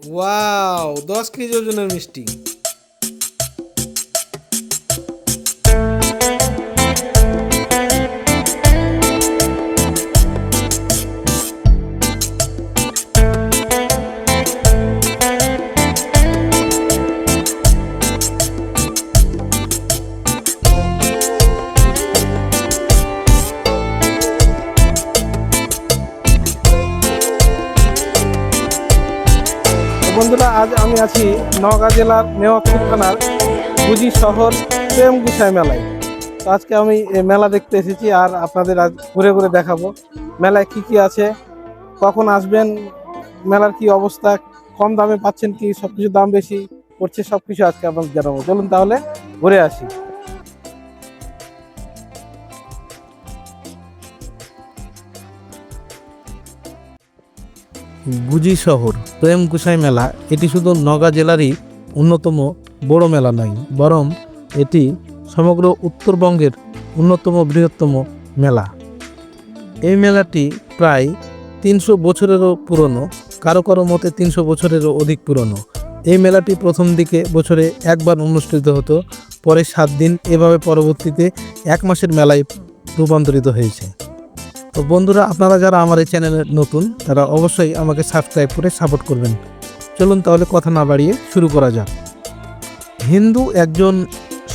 Wow দশ KG ওজনের মিষ্টি। বন্ধুরা, আজ আমি আছি নওগাঁ জেলার মেওয়াতপুর থানার গুজি শহর প্রেম গুসাই মেলায়। তো আজকে আমি মেলা দেখতে এসেছি আর আপনাদের আজ ঘুরে ঘুরে দেখাবো। মেলায় কি কি আছে, কখন আসবেন, মেলার কি অবস্থা, কম দামে পাচ্ছেন কি সব কিছু দাম বেশি পড়ছে সব কিছু আজকে আপনাদের জানাব। চলুন তাহলে ঘুরে আসি। গুজি শহর প্রেম গুসাই মেলা, এটি শুধু নগা জেলারই অন্যতম বড় মেলা নয়, বরং এটি সমগ্র উত্তরবঙ্গের অন্যতম বৃহত্তম মেলা। এই মেলাটি প্রায় তিনশো বছরেরও পুরনো, কারও কারও মতে তিনশো বছরেরও অধিক পুরনো। এই মেলাটি প্রথম দিকে বছরে একবার অনুষ্ঠিত হতো, পরে সাত দিন, এভাবে পরবর্তীতে এক মাসের মেলায় রূপান্তরিত হয়েছে। তো বন্ধুরা, আপনারা যারা আমার এই চ্যানেলে নতুন, তারা অবশ্যই আমাকে সাবস্ক্রাইব করে সাপোর্ট করবেন। চলুন তাহলে কথা না বাড়িয়ে শুরু করা যাক। হিন্দু একজন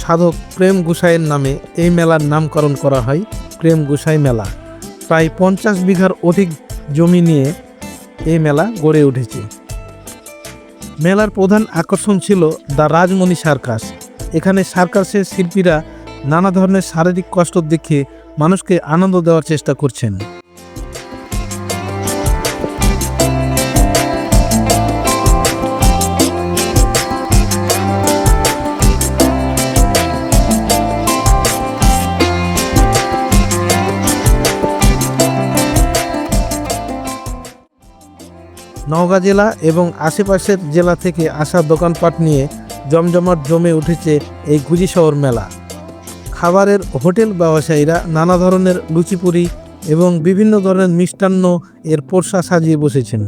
সাধক প্রেম গুসাইয়ের নামে এই মেলার নামকরণ করা হয়, প্রেম গুসাই মেলা। প্রায় পঞ্চাশ বিঘার অধিক জমি নিয়ে এই মেলা গড়ে উঠেছে। মেলার প্রধান আকর্ষণ ছিল দ্য রাজমণি সার্কাস। এখানে সার্কাসের শিল্পীরা নানা ধরনের শারীরিক কষ্ট দেখে মানুষকে আনন্দ দেওয়ার চেষ্টা করছেন। নওগাঁ জেলা এবং আশেপাশের জেলা থেকে আসা দোকানপাট নিয়ে জমজমাট জমে উঠেছে এই গুজি শহর মেলা। খাবারের হোটেল ব্যবসায়ীরা নানা ধরনের লুচিপুরি এবং বিভিন্ন ধরনের মিষ্টান্ন এর পোরশা সাজিয়ে বসেছেন।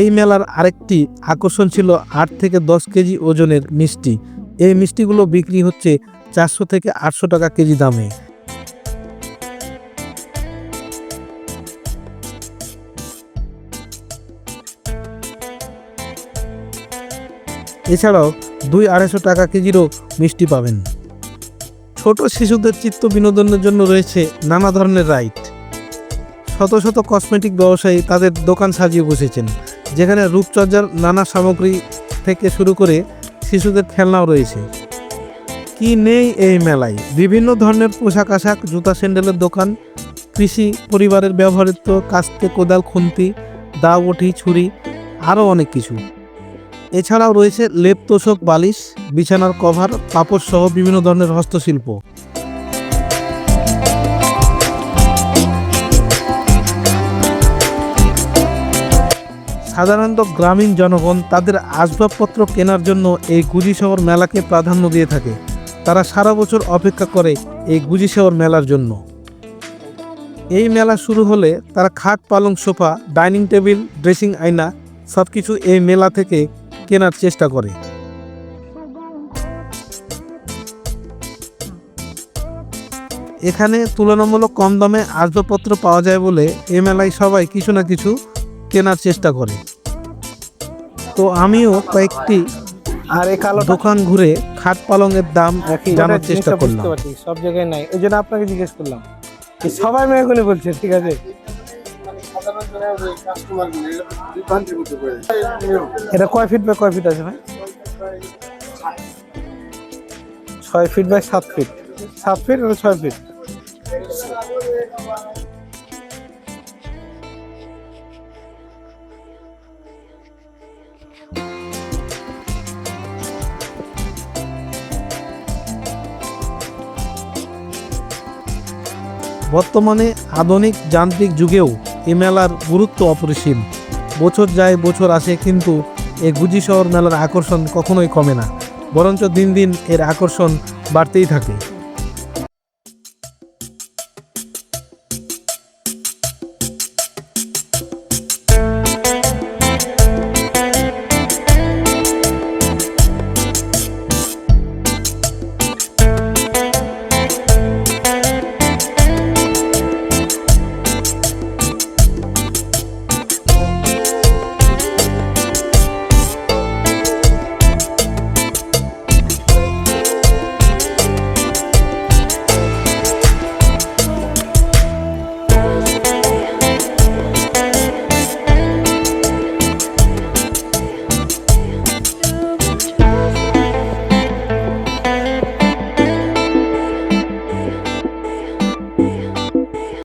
এই মেলার আরেকটি আকর্ষণ ছিল আট থেকে দশ কেজি ওজনের মিষ্টি। এই মিষ্টিগুলো বিক্রি হচ্ছে চারশো থেকে আটশো টাকা কেজি দামে। এছাড়াও দুই আড়াইশো টাকা কেজিরও মিষ্টি পাবেন। ছোট শিশুদের চিত্ত বিনোদনের জন্য রয়েছে নানা ধরনের রাইড। শত শত কসমেটিক ব্যবসায়ী তাদের দোকান সাজিয়ে বসেছেন, যেখানে রূপচর্চার নানা সামগ্রী থেকে শুরু করে শিশুদের খেলনাও রয়েছে। কি নেই এই মেলায়? বিভিন্ন ধরনের পোশাক আশাক, জুতা স্যান্ডেলের দোকান, কৃষি পরিবারের ব্যবহৃত কাস্তে কোদাল, খুন্তি দা বটি ছুরি, আরও অনেক কিছু। এছাড়াও রয়েছে লেপ তোষক বালিশ, বিছানার কভার পাপড় সহ বিভিন্ন ধরনের হস্তশিল্প। সাধারণত গ্রামীণ জনগণ তাদের আসবাবপত্র কেনার জন্য এই গুজি শহর মেলাকে প্রাধান্য দিয়ে থাকে। তারা সারা বছর অপেক্ষা করে এই গুজি শহর মেলার জন্য। এই মেলা শুরু হলে তারা খাট, পালং, সোফা, ডাইনিং টেবিল, ড্রেসিং আয়না সব কিছু এই মেলা থেকে কেনার চেষ্টা করে। এখানে তুলনামূলক কম দামে আসবাবপত্র পাওয়া যায় বলে এ মেলায় সবাই কিছু না কিছু কেনার চেষ্টা করে। তো আমিও কয়েকটি আর এই কালো দোকান ঘুরে খাট পালংয়ের দাম জানার চেষ্টা করলাম। সব জায়গায় নাই। ওই জন্য আপনাকে জিজ্ঞেস করলাম। এই সবাই মেয়েগুলি বলছে ঠিক আছে? এটা কয় ফিট বাই কয় ফিট আছে ভাই? ছয় ফিট বাই সাত ফিট সাত ফিট আর ছয় ফিট বর্তমানে আধুনিক যান্ত্রিক যুগেও এ মেলার গুরুত্ব অপরিসীম। বছর যায়, বছর আসে, কিন্তু এ গুজি শহর মেলার আকর্ষণ কখনোই কমে না। বরঞ্চ দিন দিন এর আকর্ষণ বাড়তেই থাকে।